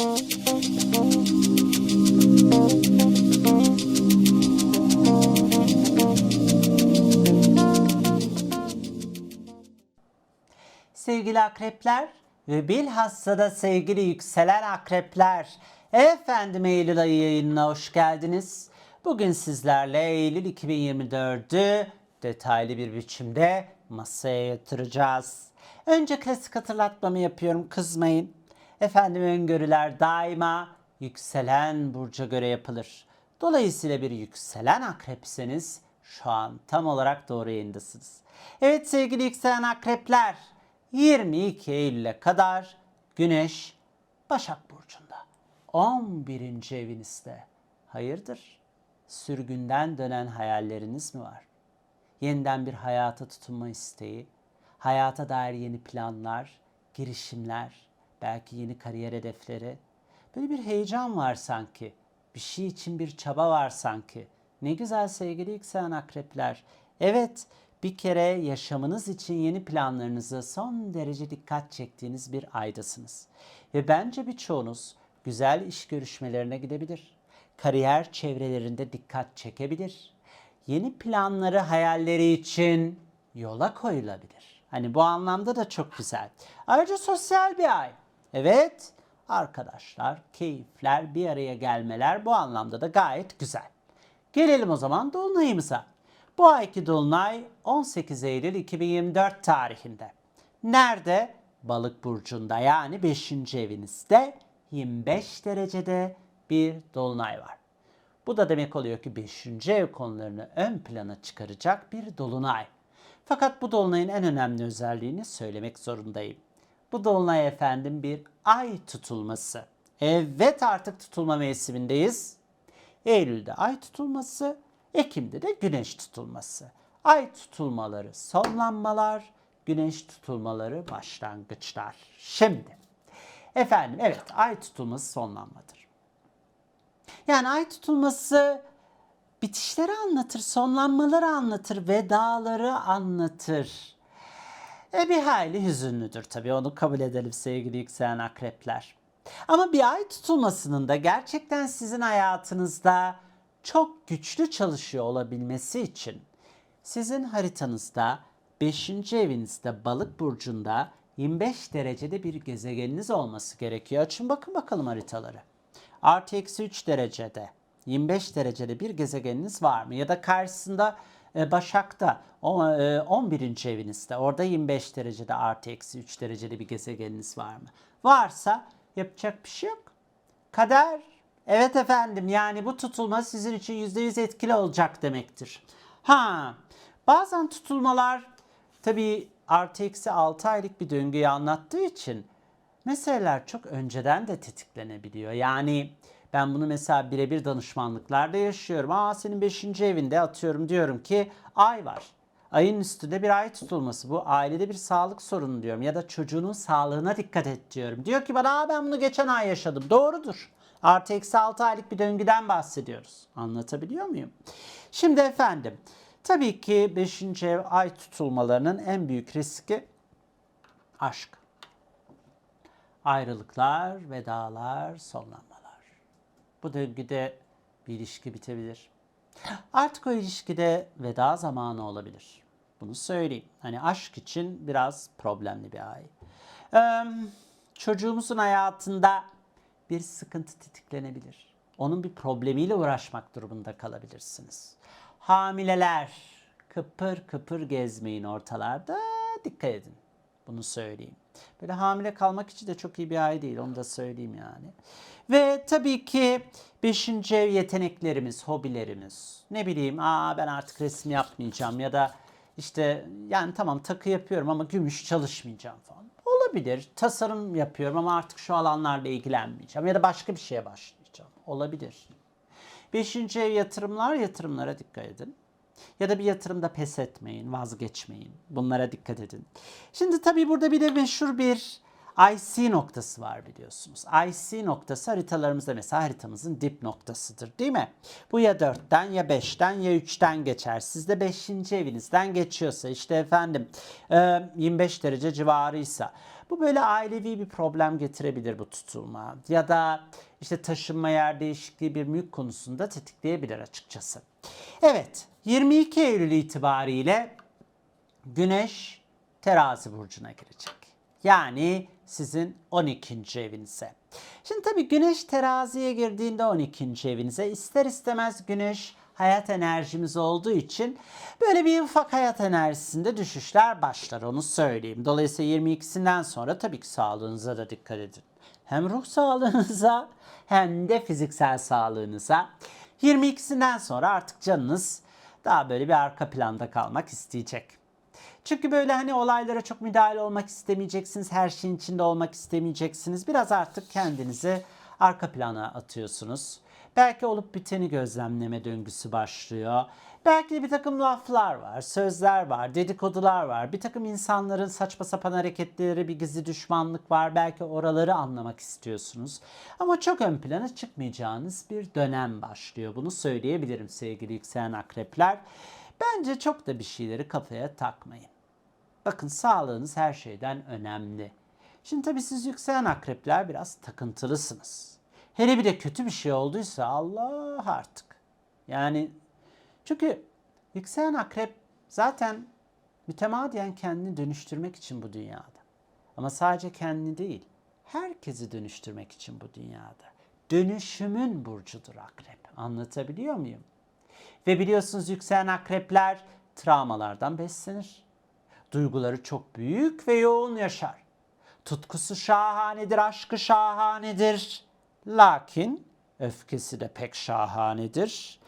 Sevgili akrepler ve bilhassa da sevgili yükselen akrepler. Efendim Eylül ayı yayınına hoş geldiniz. Bugün sizlerle Eylül 2024'ü detaylı bir biçimde masaya yatıracağız. Önce klasik hatırlatmamı yapıyorum kızmayın. Efendim öngörüler daima yükselen burca göre yapılır. Dolayısıyla bir yükselen akrepseniz şu an tam olarak doğru yayındasınız. Evet sevgili yükselen akrepler 22 Eylül'e kadar Güneş Başak Burcu'nda 11. evinizde. Hayırdır? Sürgünden dönen hayalleriniz mi var? Yeniden bir hayata tutunma isteği, hayata dair yeni planlar, girişimler, belki yeni kariyer hedefleri. Böyle bir heyecan var sanki. Bir şey için bir çaba var sanki. Ne güzel sevgili yükselen akrepler. Evet, bir kere yaşamınız için yeni planlarınızı son derece dikkat çektiğiniz bir aydasınız. Ve bence birçoğunuz güzel iş görüşmelerine gidebilir. Kariyer çevrelerinde dikkat çekebilir. Yeni planları, hayalleri için yola koyulabilir. Hani bu anlamda da çok güzel. Ayrıca sosyal bir ay. Evet, arkadaşlar, keyifler, bir araya gelmeler bu anlamda da gayet güzel. Gelelim o zaman dolunayımıza. Bu ayki dolunay 18 Eylül 2024 tarihinde. Nerede? Balık burcunda yani 5. evinizde 25 derecede bir dolunay var. Bu da demek oluyor ki 5. ev konularını ön plana çıkaracak bir dolunay. Fakat bu dolunayın en önemli özelliğini söylemek zorundayım. Bu dolunay efendim bir ay tutulması. Evet artık tutulma mevsimindeyiz. Eylül'de ay tutulması, Ekim'de de güneş tutulması. Ay tutulmaları sonlanmalar, güneş tutulmaları başlangıçlar. Şimdi efendim evet ay tutulması sonlanmadır. Yani ay tutulması bitişleri anlatır, sonlanmaları anlatır, vedaları anlatır. E bir hayli hüzünlüdür tabii onu kabul edelim sevgili yükselen akrepler. Ama bir ay tutulmasının da gerçekten sizin hayatınızda çok güçlü çalışıyor olabilmesi için sizin haritanızda 5. evinizde balık burcunda 25 derecede bir gezegeniniz olması gerekiyor. Açın bakın bakalım haritaları. Artı eksi 3 derecede 25 derecede bir gezegeniniz var mı? Ya da karşısında Başak'ta o, e, 11. evinizde orada 25 derecede artı eksi 3 derecede bir gezegeniniz var mı? Varsa yapacak bir şey yok. Kader evet efendim yani bu tutulma sizin için %100 etkili olacak demektir. Ha bazen tutulmalar tabii artı eksi 6 aylık bir döngüyü anlattığı için meseleler çok önceden de tetiklenebiliyor. Yani ben bunu mesela birebir danışmanlıklarda yaşıyorum. Aa senin 5. evinde atıyorum diyorum ki ay var. Ayın üstünde bir ay tutulması. Bu ailede bir sağlık sorunu diyorum. Ya da çocuğunun sağlığına dikkat et diyorum. Diyor ki bana Aa, ben bunu geçen ay yaşadım. Doğrudur. Artı eksi 6 aylık bir döngüden bahsediyoruz. Anlatabiliyor muyum? Şimdi efendim tabii ki 5. ev ay tutulmalarının en büyük riski aşk. Ayrılıklar, vedalar, sonlanmalar. Bu döngüde bir ilişki bitebilir. Artık o ilişkide veda zamanı olabilir. Bunu söyleyeyim. Hani aşk için biraz problemli bir ay. Ee, çocuğumuzun hayatında bir sıkıntı tetiklenebilir. Onun bir problemiyle uğraşmak durumunda kalabilirsiniz. Hamileler kıpır kıpır gezmeyin ortalarda. Dikkat edin. Bunu söyleyeyim. Böyle hamile kalmak için de çok iyi bir ay değil. Onu da söyleyeyim yani. Ve tabii ki beşinci ev yeteneklerimiz, hobilerimiz. Ne bileyim aa ben artık resim yapmayacağım ya da işte yani tamam takı yapıyorum ama gümüş çalışmayacağım falan. Olabilir. Tasarım yapıyorum ama artık şu alanlarla ilgilenmeyeceğim ya da başka bir şeye başlayacağım. Olabilir. Beşinci ev yatırımlar, yatırımlara dikkat edin. Ya da bir yatırımda pes etmeyin, vazgeçmeyin. Bunlara dikkat edin. Şimdi tabii burada bir de meşhur bir IC noktası var biliyorsunuz. IC noktası haritalarımızda mesela haritamızın dip noktasıdır değil mi? Bu ya 4'ten ya 5'ten ya 3'ten geçer. Sizde 5. evinizden geçiyorsa işte efendim 25 derece civarıysa Bu böyle ailevi bir problem getirebilir bu tutulma. Ya da işte taşınma yer değişikliği bir mülk konusunda tetikleyebilir açıkçası. Evet 22 Eylül itibariyle Güneş terazi burcuna girecek. Yani sizin 12. evinize. Şimdi tabii güneş teraziye girdiğinde 12. evinize ister istemez güneş hayat enerjimiz olduğu için böyle bir ufak hayat enerjisinde düşüşler başlar onu söyleyeyim. Dolayısıyla 22'sinden sonra tabii ki sağlığınıza da dikkat edin. Hem ruh sağlığınıza hem de fiziksel sağlığınıza. 22'sinden sonra artık canınız daha böyle bir arka planda kalmak isteyecek. Çünkü böyle hani olaylara çok müdahale olmak istemeyeceksiniz. Her şeyin içinde olmak istemeyeceksiniz. Biraz artık kendinizi arka plana atıyorsunuz. Belki olup biteni gözlemleme döngüsü başlıyor. Belki bir takım laflar var, sözler var, dedikodular var. Bir takım insanların saçma sapan hareketleri, bir gizli düşmanlık var. Belki oraları anlamak istiyorsunuz. Ama çok ön plana çıkmayacağınız bir dönem başlıyor. Bunu söyleyebilirim sevgili yükselen akrepler. Bence çok da bir şeyleri kafaya takmayın. Bakın sağlığınız her şeyden önemli. Şimdi tabii siz yükselen akrepler biraz takıntılısınız. Hele bir de kötü bir şey olduysa Allah artık. Yani çünkü yükselen akrep zaten mütemadiyen kendini dönüştürmek için bu dünyada. Ama sadece kendini değil, herkesi dönüştürmek için bu dünyada. Dönüşümün burcudur akrep. Anlatabiliyor muyum? Ve biliyorsunuz yükselen akrepler travmalardan beslenir. Duyguları çok büyük ve yoğun yaşar. Tutkusu şahanedir, aşkı şahanedir. Lakin öfkesi de pek şahanedir.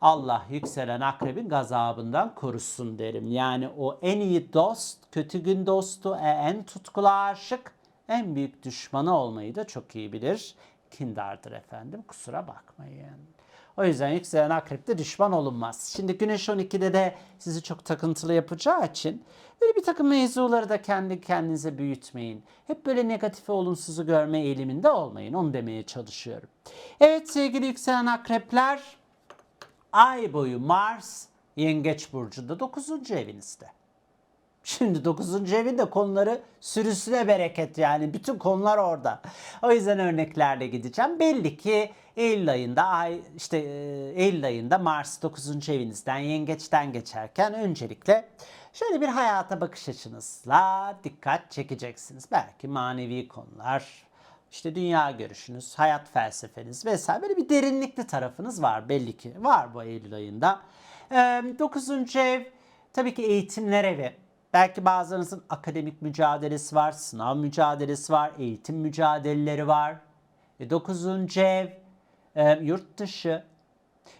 Allah yükselen akrebin gazabından korusun derim. Yani o en iyi dost, kötü gün dostu, e, en tutkulu aşık, en büyük düşmanı olmayı da çok iyi bilir. Kindardır efendim, kusura bakmayın. O yüzden yükselen akrepte düşman olunmaz. Şimdi güneş 12'de de sizi çok takıntılı yapacağı için böyle bir takım mevzuları da kendi kendinize büyütmeyin. Hep böyle negatifi olumsuzu görme eğiliminde olmayın. Onu demeye çalışıyorum. Evet sevgili yükselen akrepler ay boyu Mars Yengeç Burcu'nda 9. evinizde. Şimdi 9. evinde konuları sürüsüne bereket yani bütün konular orada. O yüzden örneklerle gideceğim. Belli ki Eylül ayında ay işte e, Eylül ayında Mars 9. evinizden yengeçten geçerken öncelikle şöyle bir hayata bakış açınızla dikkat çekeceksiniz. Belki manevi konular, işte dünya görüşünüz, hayat felsefeniz vesaire böyle bir derinlikli tarafınız var belli ki. Var bu Eylül ayında. 9. ev tabii ki eğitimler evi. Belki bazılarınızın akademik mücadelesi var, sınav mücadelesi var, eğitim mücadeleleri var. E, dokuzuncu ev, e, yurt dışı.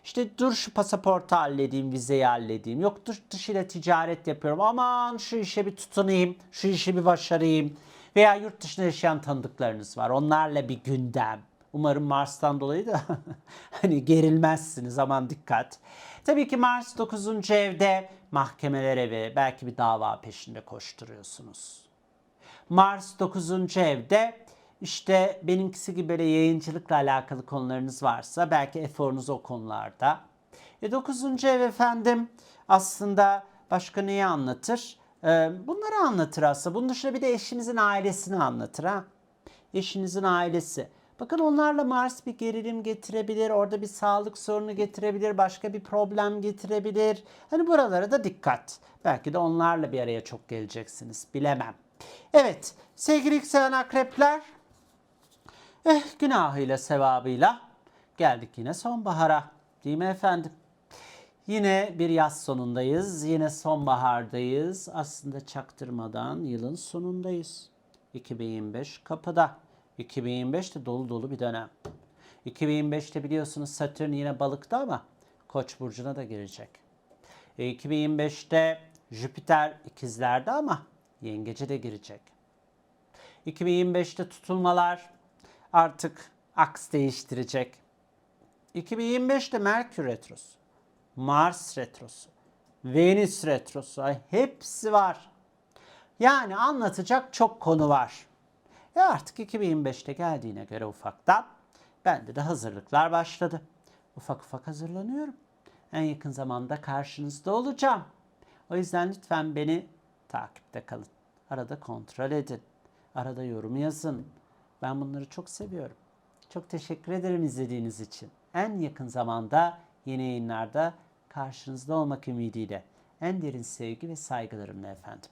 İşte dur şu pasaportu halledeyim, vizeyi halledeyim. Yok yurt dışı ile ticaret yapıyorum. Aman şu işe bir tutunayım, şu işi bir başarayım. Veya yurt dışında yaşayan tanıdıklarınız var. Onlarla bir gündem. Umarım Mars'tan dolayı da hani gerilmezsiniz aman dikkat. Tabii ki Mars 9. evde mahkemeler evi belki bir dava peşinde koşturuyorsunuz. Mars 9. evde işte benimkisi gibi böyle yayıncılıkla alakalı konularınız varsa belki eforunuz o konularda. E 9. ev efendim aslında başka neyi anlatır? Ee, bunları anlatır aslında. Bunun dışında bir de eşinizin ailesini anlatır ha. Eşinizin ailesi. Bakın onlarla Mars bir gerilim getirebilir, orada bir sağlık sorunu getirebilir, başka bir problem getirebilir. Hani buralara da dikkat. Belki de onlarla bir araya çok geleceksiniz. Bilemem. Evet, sevgili yükselen akrepler, eh, günahıyla sevabıyla geldik yine sonbahara. Değil mi efendim? Yine bir yaz sonundayız. Yine sonbahardayız. Aslında çaktırmadan yılın sonundayız. 2025 kapıda. 2025'te dolu dolu bir dönem. 2025'te biliyorsunuz Satürn yine balıkta ama Koç burcuna da girecek. E, 2025'te Jüpiter ikizlerde ama yengece de girecek. 2025'te tutulmalar artık aks değiştirecek. 2025'te Merkür retrosu, Mars retrosu, Venüs retrosu hepsi var. Yani anlatacak çok konu var. Ve artık 2025'te geldiğine göre ufaktan bende de hazırlıklar başladı. Ufak ufak hazırlanıyorum. En yakın zamanda karşınızda olacağım. O yüzden lütfen beni takipte kalın. Arada kontrol edin. Arada yorum yazın. Ben bunları çok seviyorum. Çok teşekkür ederim izlediğiniz için. En yakın zamanda yeni yayınlarda karşınızda olmak ümidiyle. En derin sevgi ve saygılarımla efendim.